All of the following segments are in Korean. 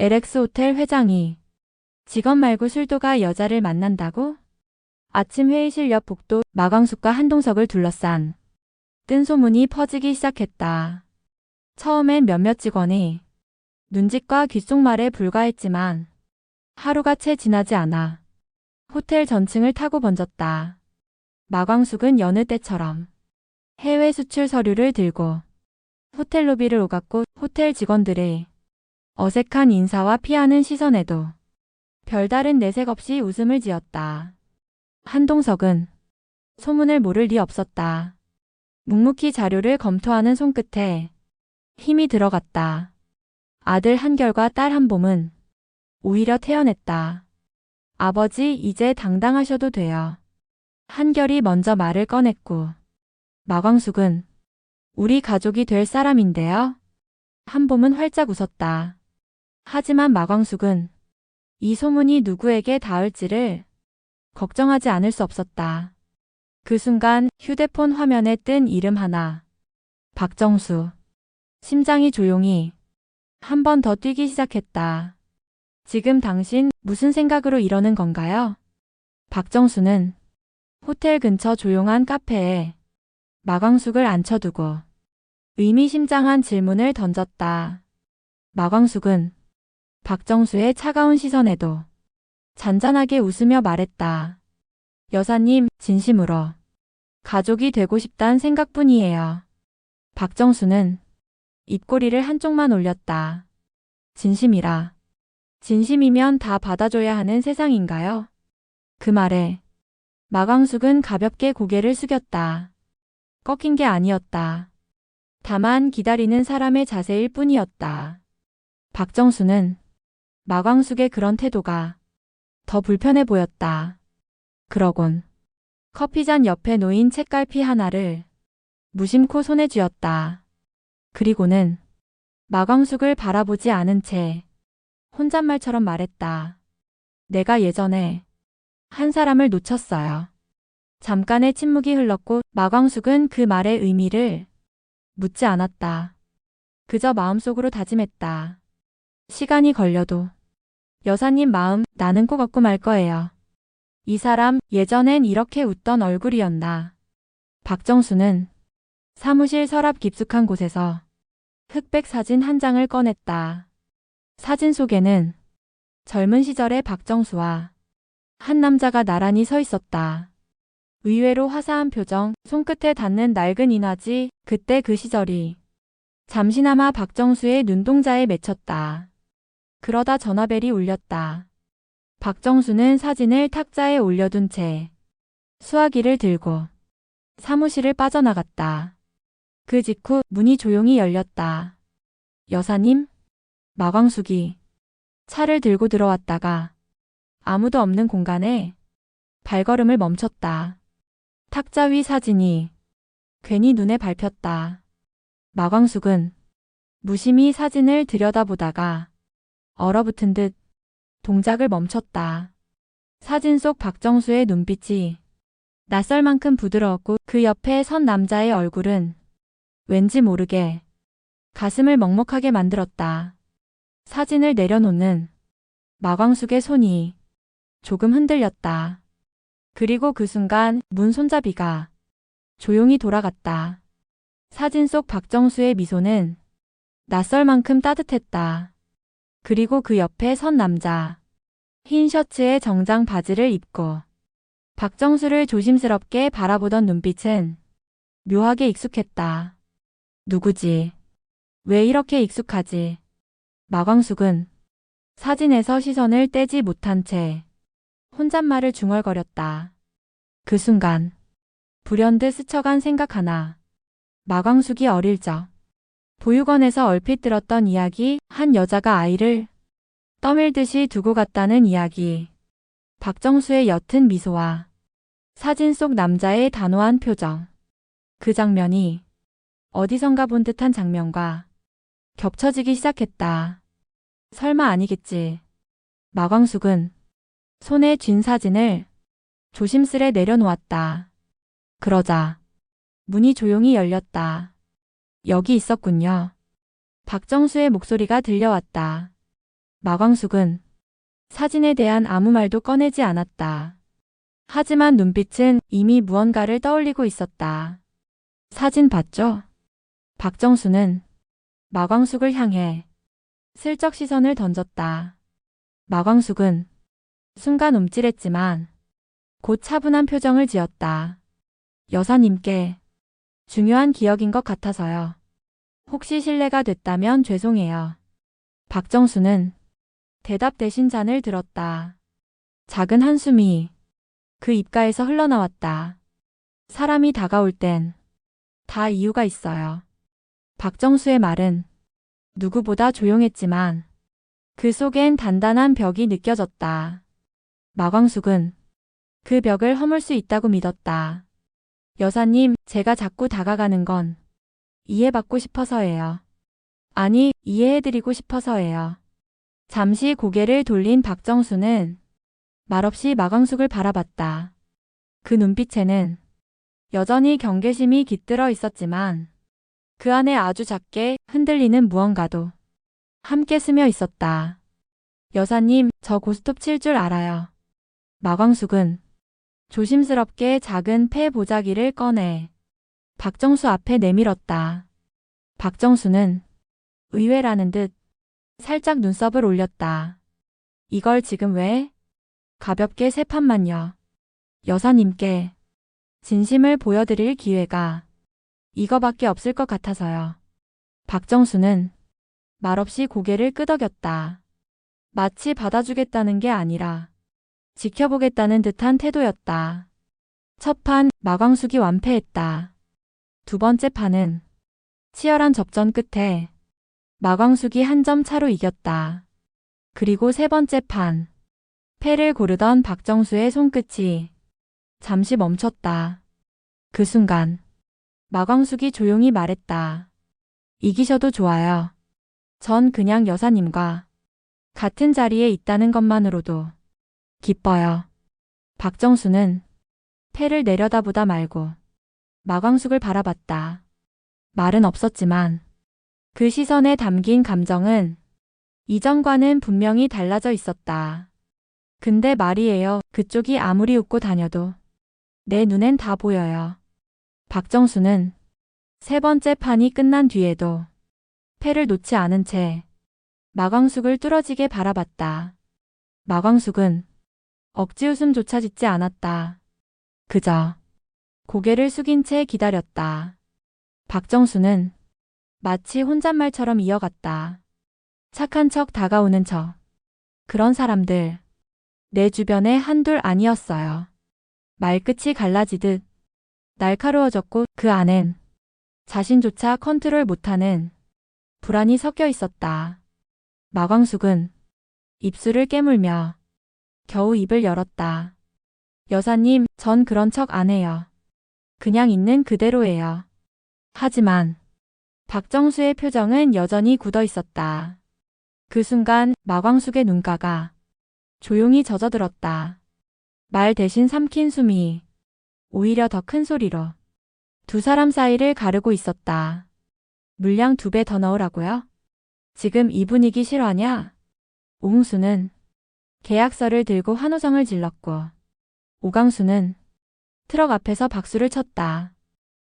LX 호텔 회장이 직원 말고 술도가 여자를 만난다고? 아침 회의실 옆 복도 마광숙과 한동석을 둘러싼 뜬 소문이 퍼지기 시작했다. 처음엔 몇몇 직원이 눈짓과 귓속말에 불과했지만 하루가 채 지나지 않아 호텔 전층을 타고 번졌다. 마광숙은 여느 때처럼 해외 수출 서류를 들고 호텔 로비를 오갔고 호텔 직원들의 어색한 인사와 피하는 시선에도 별다른 내색 없이 웃음을 지었다. 한동석은 소문을 모를 리 없었다. 묵묵히 자료를 검토하는 손끝에 힘이 들어갔다. 아들 한결과 딸 한봄은 오히려 태어냈다. 아버지 이제 당당하셔도 돼요. 한결이 먼저 말을 꺼냈고 마광숙은 우리 가족이 될 사람인데요. 한봄은 활짝 웃었다. 하지만 마광숙은 이 소문이 누구에게 닿을지를 걱정하지 않을 수 없었다. 그 순간 휴대폰 화면에 뜬 이름 하나. 박정수. 심장이 조용히 한 번 더 뛰기 시작했다. 지금 당신 무슨 생각으로 이러는 건가요? 박정수는 호텔 근처 조용한 카페에 마광숙을 앉혀두고 의미심장한 질문을 던졌다. 마광숙은 박정수의 차가운 시선에도 잔잔하게 웃으며 말했다. 여사님, 진심으로 가족이 되고 싶단 생각뿐이에요. 박정수는 입꼬리를 한쪽만 올렸다. 진심이라. 진심이면 다 받아줘야 하는 세상인가요? 그 말에 마광숙은 가볍게 고개를 숙였다. 꺾인 게 아니었다. 다만 기다리는 사람의 자세일 뿐이었다. 박정수는 마광숙의 그런 태도가 더 불편해 보였다. 그러곤 커피잔 옆에 놓인 책갈피 하나를 무심코 손에 쥐었다. 그리고는 마광숙을 바라보지 않은 채 혼잣말처럼 말했다. 내가 예전에 한 사람을 놓쳤어요. 잠깐의 침묵이 흘렀고 마광숙은 그 말의 의미를 묻지 않았다. 그저 마음속으로 다짐했다. 시간이 걸려도 여사님 마음 나는 꼭 얻고 말 거예요. 이 사람 예전엔 이렇게 웃던 얼굴이었나. 박정수는 사무실 서랍 깊숙한 곳에서 흑백 사진 한 장을 꺼냈다. 사진 속에는 젊은 시절의 박정수와 한 남자가 나란히 서 있었다. 의외로 화사한 표정, 손끝에 닿는 낡은 인화지, 그때 그 시절이 잠시나마 박정수의 눈동자에 맺혔다. 그러다 전화벨이 울렸다. 박정수는 사진을 탁자에 올려둔 채 수화기를 들고 사무실을 빠져나갔다. 그 직후 문이 조용히 열렸다. 여사님? 마광숙이 차를 들고 들어왔다가 아무도 없는 공간에 발걸음을 멈췄다. 탁자 위 사진이 괜히 눈에 밟혔다. 마광숙은 무심히 사진을 들여다보다가 얼어붙은 듯 동작을 멈췄다. 사진 속 박정수의 눈빛이 낯설 만큼 부드러웠고 그 옆에 선 남자의 얼굴은 왠지 모르게 가슴을 먹먹하게 만들었다. 사진을 내려놓는 마광숙의 손이 조금 흔들렸다. 그리고 그 순간 문 손잡이가 조용히 돌아갔다. 사진 속 박정수의 미소는 낯설 만큼 따뜻했다. 그리고 그 옆에 선 남자. 흰 셔츠에 정장 바지를 입고 박정수를 조심스럽게 바라보던 눈빛은 묘하게 익숙했다. 누구지? 왜 이렇게 익숙하지? 마광숙은 사진에서 시선을 떼지 못한 채 혼잣말을 중얼거렸다. 그 순간 불현듯 스쳐간 생각 하나. 마광숙이 어릴 적 보육원에서 얼핏 들었던 이야기, 한 여자가 아이를 떠밀듯이 두고 갔다는 이야기. 박정수의 옅은 미소와 사진 속 남자의 단호한 표정. 그 장면이 어디선가 본 듯한 장면과 겹쳐지기 시작했다. 설마 아니겠지. 마광숙은 손에 쥔 사진을 조심스레 내려놓았다. 그러자 문이 조용히 열렸다. 여기 있었군요. 박정수의 목소리가 들려왔다. 마광숙은 사진에 대한 아무 말도 꺼내지 않았다. 하지만 눈빛은 이미 무언가를 떠올리고 있었다. 사진 봤죠? 박정수는 마광숙을 향해 슬쩍 시선을 던졌다. 마광숙은 순간 움찔했지만 곧 차분한 표정을 지었다. 여사님께 중요한 기억인 것 같아서요. 혹시 실례가 됐다면 죄송해요. 박정수는 대답 대신 잔을 들었다. 작은 한숨이 그 입가에서 흘러나왔다. 사람이 다가올 땐 다 이유가 있어요. 박정수의 말은 누구보다 조용했지만 그 속엔 단단한 벽이 느껴졌다. 마광숙은 그 벽을 허물 수 있다고 믿었다. 여사님, 제가 자꾸 다가가는 건 이해받고 싶어서예요. 아니, 이해해드리고 싶어서예요. 잠시 고개를 돌린 박정수는 말없이 마광숙을 바라봤다. 그 눈빛에는 여전히 경계심이 깃들어 있었지만 그 안에 아주 작게 흔들리는 무언가도 함께 스며 있었다. 여사님, 저 고스톱 칠 줄 알아요. 마광숙은 조심스럽게 작은 폐 보자기를 꺼내 박정수 앞에 내밀었다. 박정수는 의외라는 듯 살짝 눈썹을 올렸다. 이걸 지금 왜? 가볍게 세 판만요. 여사님께 진심을 보여드릴 기회가 이거밖에 없을 것 같아서요. 박정수는 말없이 고개를 끄덕였다. 마치 받아주겠다는 게 아니라 지켜보겠다는 듯한 태도였다. 첫판 마광숙이 완패했다. 두 번째 판은 치열한 접전 끝에 마광숙이 한 점 차로 이겼다. 그리고 세 번째 판 패를 고르던 박정수의 손끝이 잠시 멈췄다. 그 순간 마광숙이 조용히 말했다. 이기셔도 좋아요. 전 그냥 여사님과 같은 자리에 있다는 것만으로도 기뻐요. 박정수는 패를 내려다보다 말고 마광숙을 바라봤다. 말은 없었지만 그 시선에 담긴 감정은 이전과는 분명히 달라져 있었다. 근데 말이에요. 그쪽이 아무리 웃고 다녀도 내 눈엔 다 보여요. 박정수는 세 번째 판이 끝난 뒤에도 패를 놓지 않은 채 마광숙을 뚫어지게 바라봤다. 마광숙은 억지 웃음조차 짓지 않았다. 그저 고개를 숙인 채 기다렸다. 박정수는 마치 혼잣말처럼 이어갔다. 착한 척 다가오는 척. 그런 사람들 내 주변에 한둘 아니었어요. 말끝이 갈라지듯 날카로워졌고 그 안엔 자신조차 컨트롤 못하는 불안이 섞여 있었다. 마광숙은 입술을 깨물며 겨우 입을 열었다. 여사님, 전 그런 척 안 해요. 그냥 있는 그대로예요. 하지만 박정수의 표정은 여전히 굳어 있었다. 그 순간 마광숙의 눈가가 조용히 젖어들었다. 말 대신 삼킨 숨이 오히려 더 큰 소리로 두 사람 사이를 가르고 있었다. 물량 두 배 더 넣으라고요? 지금 이 분위기 싫어하냐? 오흥수는 계약서를 들고 환호성을 질렀고 오강수는 트럭 앞에서 박수를 쳤다.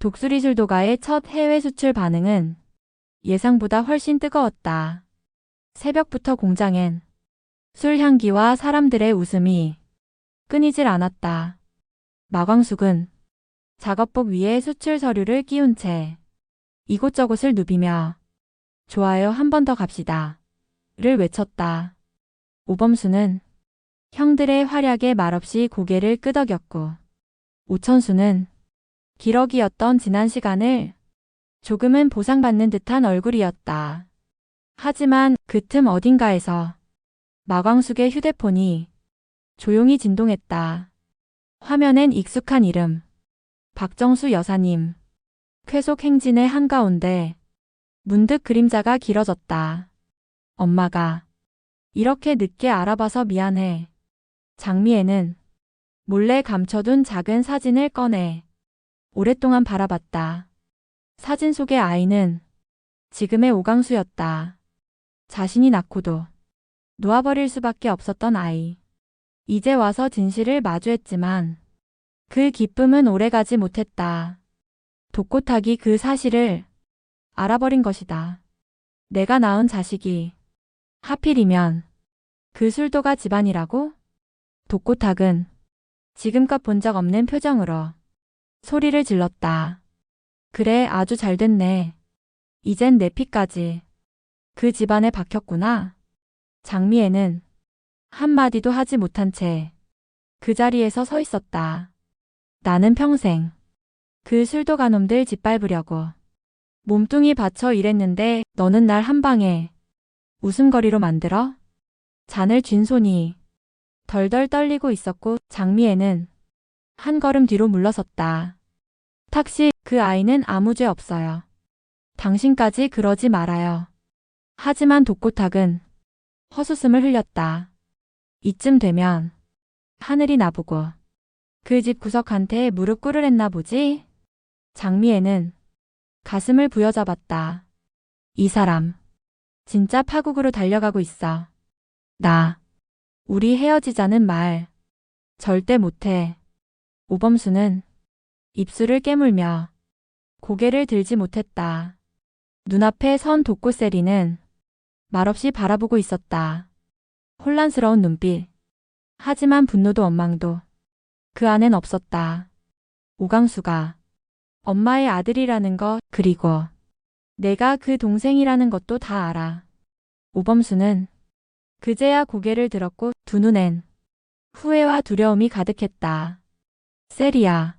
독수리술 도가의 첫 해외 수출 반응은 예상보다 훨씬 뜨거웠다. 새벽부터 공장엔 술 향기와 사람들의 웃음이 끊이질 않았다. 마광숙은 작업복 위에 수출 서류를 끼운 채 이곳저곳을 누비며 좋아요 한 번 더 갑시다. 를 외쳤다. 오범수는 형들의 활약에 말없이 고개를 끄덕였고 오천수는 기러기였던 지난 시간을 조금은 보상받는 듯한 얼굴이었다. 하지만 그 틈 어딘가에서 마광숙의 휴대폰이 조용히 진동했다. 화면엔 익숙한 이름. 박정수 여사님. 쾌속 행진의 한가운데 문득 그림자가 길어졌다. 엄마가 이렇게 늦게 알아봐서 미안해. 장미애는 몰래 감춰둔 작은 사진을 꺼내 오랫동안 바라봤다. 사진 속의 아이는 지금의 오강수였다. 자신이 낳고도 놓아버릴 수밖에 없었던 아이. 이제 와서 진실을 마주했지만 그 기쁨은 오래가지 못했다. 독고탁이 그 사실을 알아버린 것이다. 내가 낳은 자식이 하필이면 그 술도가 집안이라고? 독고탁은 지금껏 본 적 없는 표정으로 소리를 질렀다. 그래, 아주 잘 됐네. 이젠 내 피까지 그 집안에 박혔구나. 장미애는 한마디도 하지 못한 채 그 자리에서 서 있었다. 나는 평생 그 술도가 놈들 짓밟으려고 몸뚱이 바쳐 일했는데 너는 날 한 방에 웃음거리로 만들어? 잔을 쥔 손이 덜덜 떨리고 있었고 장미애는 한 걸음 뒤로 물러섰다. 탁씨, 그 아이는 아무 죄 없어요. 당신까지 그러지 말아요. 하지만 독고탁은 헛웃음을 흘렸다. 이쯤 되면 하늘이 나보고 그 집 구석한테 무릎 꿇으랬나 보지? 장미애는 가슴을 부여잡았다. 이 사람 진짜 파국으로 달려가고 있어. 나 우리 헤어지자는 말 절대 못해. 오범수는 입술을 깨물며 고개를 들지 못했다. 눈앞에 선 독고세리는 말없이 바라보고 있었다. 혼란스러운 눈빛. 하지만 분노도 원망도 그 안엔 없었다. 오강수가 엄마의 아들이라는 것, 그리고 내가 그 동생이라는 것도 다 알아. 오범수는 그제야 고개를 들었고 두 눈엔 후회와 두려움이 가득했다. 세리야.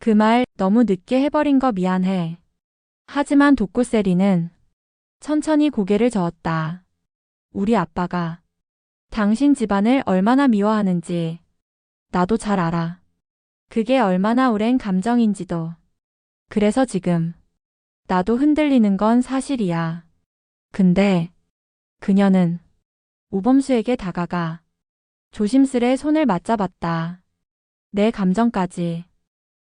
그 말 너무 늦게 해버린 거 미안해. 하지만 독고 세리는 천천히 고개를 저었다. 우리 아빠가 당신 집안을 얼마나 미워하는지 나도 잘 알아. 그게 얼마나 오랜 감정인지도. 그래서 지금 나도 흔들리는 건 사실이야. 근데 그녀는 오범수에게 다가가 조심스레 손을 맞잡았다. 내 감정까지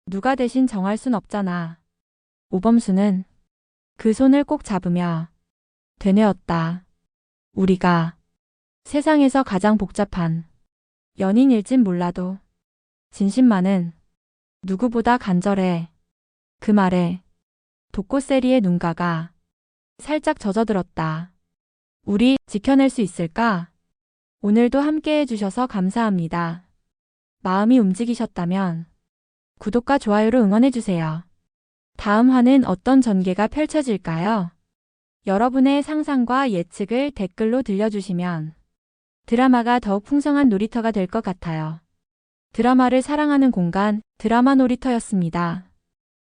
누가 대신 정할 순 없잖아. 오범수는 그 손을 꼭 잡으며 되뇌었다. 우리가 세상에서 가장 복잡한 연인일진 몰라도 진심만은 누구보다 간절해. 그 말에 독고세리의 눈가가 살짝 젖어들었다. 우리 지켜낼 수 있을까? 오늘도 함께 해주셔서 감사합니다. 마음이 움직이셨다면 구독과 좋아요로 응원해주세요. 다음 화는 어떤 전개가 펼쳐질까요? 여러분의 상상과 예측을 댓글로 들려주시면 드라마가 더욱 풍성한 놀이터가 될 것 같아요. 드라마를 사랑하는 공간, 드라마 놀이터였습니다.